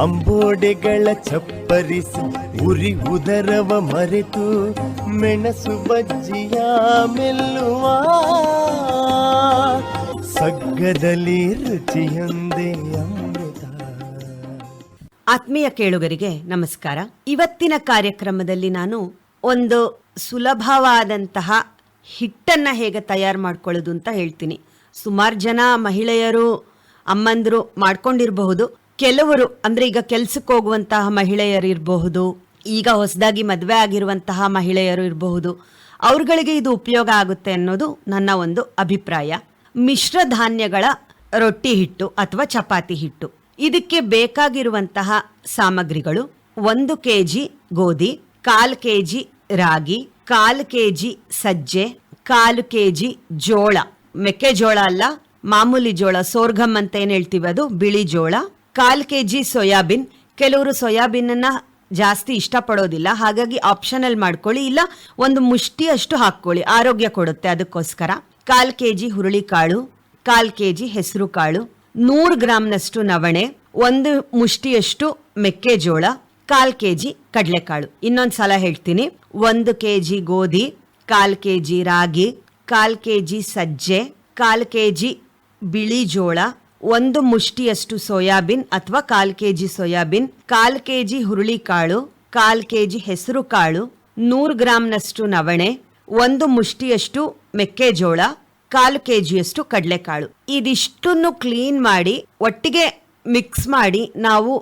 ಅಂಬೋಡೆಗಳ ಚಪ್ಪರಿಸಿ, ಉರಿ ಉದರವ ಮರೆತು, ಮೆಣಸು ಬಜ್ಜಿಯ ಮೆಲ್ಲುವ. ಸಗ್ಗದಲ್ಲಿ ರುಚಿಯೊಂದೇ ಅಮೃತ. ಆತ್ಮೀಯ ಕೇಳುಗರಿಗೆ ನಮಸ್ಕಾರ. ಇವತ್ತಿನ ಕಾರ್ಯಕ್ರಮದಲ್ಲಿ ನಾನು ಒಂದು ಸುಲಭವಾದಂತಹ ಹಿಟ್ಟನ್ನ ಹೇಗೆ ತಯಾರು ಮಾಡ್ಕೊಳ್ಳೋದು ಅಂತ ಹೇಳ್ತೀನಿ. ಸುಮಾರು ಜನ ಮಹಿಳೆಯರು, ಅಮ್ಮಂದರು ಮಾಡ್ಕೊಂಡಿರಬಹುದು. ಕೆಲವರು, ಅಂದ್ರೆ ಈಗ ಕೆಲ್ಸಕ್ಕೆ ಹೋಗುವಂತಹ ಮಹಿಳೆಯರು ಇರಬಹುದು, ಈಗ ಹೊಸದಾಗಿ ಮದುವೆ ಆಗಿರುವಂತಹ ಮಹಿಳೆಯರು ಇರಬಹುದು, ಅವ್ರಗಳಿಗೆ ಇದು ಉಪಯೋಗ ಆಗುತ್ತೆ ಅನ್ನೋದು ನನ್ನ ಒಂದು ಅಭಿಪ್ರಾಯ. ಮಿಶ್ರ ಧಾನ್ಯಗಳ ರೊಟ್ಟಿ ಹಿಟ್ಟು ಅಥವಾ ಚಪಾತಿ ಹಿಟ್ಟು. ಇದಕ್ಕೆ ಬೇಕಾಗಿರುವಂತಹ ಸಾಮಗ್ರಿಗಳು ಒಂದು ಕೆ ಜಿ ಗೋಧಿ, ಕಾಲ್ ಕೆಜಿ ರಾಗಿ, ಕಾಲ್ ಕೆಜಿ ಸಜ್ಜೆ, ಕಾಲು ಕೆ ಜಿ ಜೋಳ. ಮೆಕ್ಕೆಜೋಳ ಅಲ್ಲ, ಮಾಮೂಲಿ ಜೋಳ ಸೋರ್ಗಮ್ ಅಂತ ಏನು ಹೇಳ್ತೀವಿ ಅದು? ಬಿಳಿ ಜೋಳ. ಕಾಲ್ ಕೆಜಿ ಸೋಯಾಬೀನ್. ಕೆಲವರು ಸೋಯಾಬೀನ್ ಅನ್ನ ಜಾಸ್ತಿ ಇಷ್ಟಪಡೋದಿಲ್ಲ. ಹಾಗಾಗಿ ಆಪ್ಷನಲ್ ಮಾಡ್ಕೊಳ್ಳಿ. ಇಲ್ಲ, ಒಂದು ಮುಷ್ಟಿಯಷ್ಟು ಹಾಕ್ಕೊಳ್ಳಿ. ಆರೋಗ್ಯ ಕೊಡುತ್ತೆ ಅದಕ್ಕೋಸ್ಕರ. ಕಾಲ್ ಕೆಜಿ ಹುರುಳಿಕಾಳು, ಕಾಲ್ ಕೆಜಿ ಹೆಸರು ಕಾಳು ನೂರು ಗ್ರಾಮ್ನಷ್ಟು ನವಣೆ, ಒಂದು ಮುಷ್ಟಿಯಷ್ಟು ಮೆಕ್ಕೆಜೋಳ, ಕಾಲ್ ಕೆಜಿ ಕಡಲೆಕಾಳು. ಇನ್ನೊಂದು ಸಲ ಹೇಳ್ತೀನಿ. ಒಂದು ಕೆ ಜಿ ಗೋಧಿ, ಕಾಲ್ ಕೆಜಿ ರಾಗಿ, ಕಾಲ್ ಕೆಜಿ ಸಜ್ಜೆ, ಕಾಲ್ ಕೆಜಿ ಬಿಳಿ ಜೋಳ ಒಂದು ಮುಷ್ಟಿಯಷ್ಟು ಸೋಯಾಬೀನ್ ಅಥವಾ ಕಾಲ್ ಕೆಜಿ ಸೋಯಾಬೀನ್, ಕಾಲ್ ಕೆಜಿ ಹುರುಳಿಕಾಳು ಕಾಲ್ ಕೆಜಿ ಹೆಸರು ಕಾಳು, ನೂರು ಗ್ರಾಂನಷ್ಟು ನವಣೆ, ಒಂದು ಮುಷ್ಟಿಯಷ್ಟು ಮೆಕ್ಕೆಜೋಳ, ಕಾಲು ಕೆಜಿಯಷ್ಟು ಕಡಲೆಕಾಳು. ಇದಿಷ್ಟನ್ನು ಕ್ಲೀನ್ ಮಾಡಿ, ಒಟ್ಟಿಗೆ ಮಿಕ್ಸ್ ಮಾಡಿ ನಾವು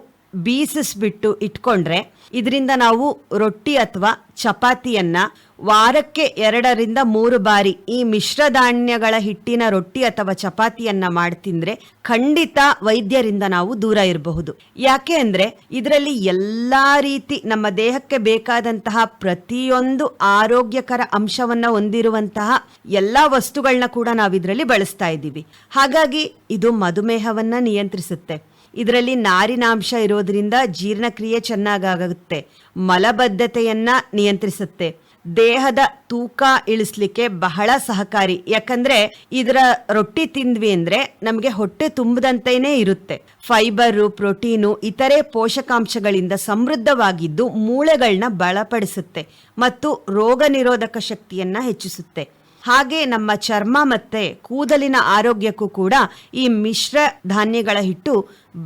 ಬೀಸಿಸ್ಬಿಟ್ಟು ಇಟ್ಕೊಂಡ್ರೆ, ಇದರಿಂದ ನಾವು ರೊಟ್ಟಿ ಅಥವಾ ಚಪಾತಿಯನ್ನ ವಾರಕ್ಕೆ ಎರಡರಿಂದ ಮೂರು ಬಾರಿ ಈ ಮಿಶ್ರಧಾನ್ಯಗಳ ಹಿಟ್ಟಿನ ರೊಟ್ಟಿ ಅಥವಾ ಚಪಾತಿಯನ್ನ ಮಾಡಿ ತಿಂದ್ರೆ ಖಂಡಿತ ವೈದ್ಯರಿಂದ ನಾವು ದೂರ ಇರಬಹುದು. ಯಾಕೆ ಅಂದ್ರೆ ಇದರಲ್ಲಿ ಎಲ್ಲಾ ರೀತಿ ನಮ್ಮ ದೇಹಕ್ಕೆ ಬೇಕಾದಂತಹ ಪ್ರತಿಯೊಂದು ಆರೋಗ್ಯಕರ ಅಂಶವನ್ನ ಹೊಂದಿರುವಂತಹ ಎಲ್ಲಾ ವಸ್ತುಗಳನ್ನ ಕೂಡ ನಾವು ಇದರಲ್ಲಿ ಬಳಸ್ತಾ ಇದ್ದೀವಿ. ಹಾಗಾಗಿ ಇದು ಮಧುಮೇಹವನ್ನ ನಿಯಂತ್ರಿಸುತ್ತೆ. ಇದರಲ್ಲಿ ನಾರಿನಾಂಶ ಇರೋದ್ರಿಂದ ಜೀರ್ಣಕ್ರಿಯೆ ಚೆನ್ನಾಗಾಗುತ್ತೆ. ಮಲಬದ್ಧತೆಯನ್ನ ನಿಯಂತ್ರಿಸುತ್ತೆ. ದೇಹದ ತೂಕ ಇಳಿಸ್ಲಿಕ್ಕೆ ಬಹಳ ಸಹಕಾರಿ. ಯಾಕಂದ್ರೆ ಇದರ ರೊಟ್ಟಿ ತಿಂದ್ವಿ ಅಂದ್ರೆ ನಮಗೆ ಹೊಟ್ಟೆ ತುಂಬದಂತೆಯೇ ಇರುತ್ತೆ. ಫೈಬರು, ಪ್ರೋಟೀನು, ಇತರೆ ಪೋಷಕಾಂಶಗಳಿಂದ ಸಮೃದ್ಧವಾಗಿದ್ದು ಮೂಳೆಗಳನ್ನ ಬಲಪಡಿಸುತ್ತೆ ಮತ್ತು ರೋಗ ನಿರೋಧಕ ಶಕ್ತಿಯನ್ನ ಹೆಚ್ಚಿಸುತ್ತೆ. ಹಾಗೆ ನಮ್ಮ ಚರ್ಮ ಮತ್ತೆ ಕೂದಲಿನ ಆರೋಗ್ಯಕ್ಕೂ ಕೂಡ ಈ ಮಿಶ್ರ ಧಾನ್ಯಗಳ ಹಿಟ್ಟು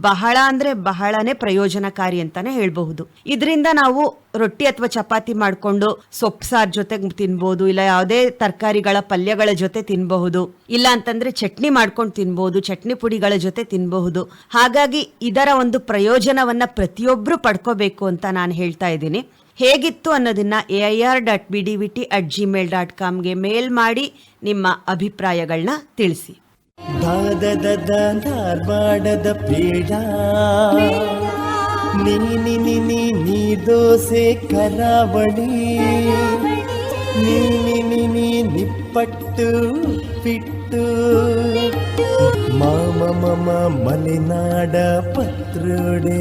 ಬಹಳ ಅಂದ್ರೆ ಬಹಳನೇ ಪ್ರಯೋಜನಕಾರಿ ಅಂತಾನೆ ಹೇಳಬಹುದು. ಇದರಿಂದ ನಾವು ರೊಟ್ಟಿ ಅಥವಾ ಚಪಾತಿ ಮಾಡಿಕೊಂಡು ಸೊಪ್ಪು ಸಾರ್ ಜೊತೆ ತಿನ್ಬಹುದು ಇಲ್ಲ ಯಾವುದೇ ತರಕಾರಿಗಳ ಪಲ್ಯಗಳ ಜೊತೆ ತಿನ್ಬಹುದು, ಇಲ್ಲ ಅಂತಂದ್ರೆ ಚಟ್ನಿ ಮಾಡ್ಕೊಂಡು ತಿನ್ಬಹುದು ಚಟ್ನಿ ಪುಡಿಗಳ ಜೊತೆ ತಿನ್ಬಹುದು. ಹಾಗಾಗಿ ಇದರ ಒಂದು ಪ್ರಯೋಜನವನ್ನ ಪ್ರತಿಯೊಬ್ಬರು ಪಡ್ಕೋಬೇಕು ಅಂತ ನಾನು ಹೇಳ್ತಾ ಇದ್ದೀನಿ. ಹೇಗಿತ್ತು ಅನ್ನೋದನ್ನು A I R dot B D V T at gmail dot ಕಾಮ್ಗೆ mail ಮಾಡಿ ನಿಮ್ಮ ಅಭಿಪ್ರಾಯಗಳನ್ನ ತಿಳಿಸಿ ದಾದದ ಧಾರವಾಡದ ನೀ ದೋಸೆ ಕರಾವಳಿ ನೀನಿ ನಿನಿ ನಿಪ್ಪಟ್ಟು ಪಿಟ್ಟು ಮಾಮ ಮಮ ಮಲೆನಾಡ ಪತ್ರೋಡೆ